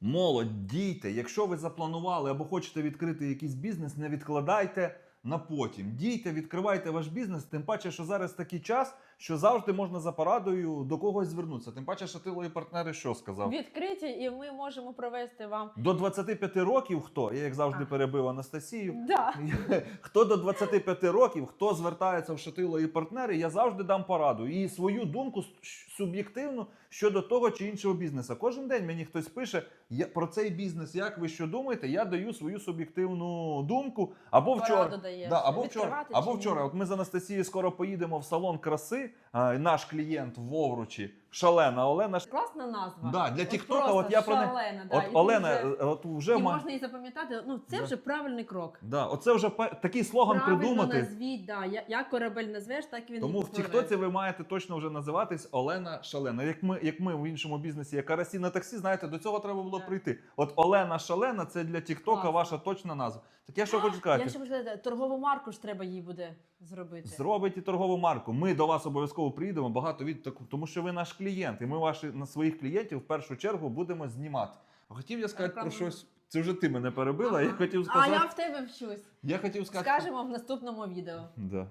Молодь, дійте. Якщо ви запланували або хочете відкрити якийсь бізнес, не відкладайте на потім. Дійте, відкривайте ваш бізнес. Тим паче, що зараз такий час, що завжди можна за порадою до когось звернутися. Тим паче, що тилові партнери що сказав? Відкриті, і ми можемо провести вам. До 25 років хто? Я як завжди А. перебив Анастасію. Да. Хто до 25 років, хто звертається в шатило і партнери, я завжди дам пораду і свою думку суб'єктивну щодо того чи іншого бізнесу. Кожен день мені хтось пише я, про цей бізнес, як ви що думаєте, я даю свою суб'єктивну думку. Або вчора, Даєш. да, або вчора, або вчора. От ми з Анастасією скоро поїдемо в салон краси. А, наш клієнт в Овручі, шалена Олена. Класна назва. Да, для От Тіктока, просто от я про не- да, От і Олена, вже- е, от вже і ма- можна її запам'ятати. Ну, це Да. вже правильний крок. да, оце вже такий слоган Правильно придумати. назвіть, да. Я- Як корабель назвеш, так він Тому і в. Тіктоці ви маєте точно вже називатись Олена Шалена. Як ми, як ми в іншому бізнесі, як карасі на таксі, знаєте, до цього треба було Так. прийти. От Олена Шалена це для Тіктока ваша точна назва. Так я що хочу сказати. Я ще можу сказати, торгову марку ж треба їй буде зробити. Зробить і торгову марку. Ми до вас обов'язково приїдемо багато від тому що ви наш клієнт, і ми ваші на своїх клієнтів в першу чергу будемо знімати. А хотів я сказати про щось. Це вже ти мене перебила. Я хотів хотів А я в тебе вчусь. Я хотів сказати. Скажемо в наступному відео. Да.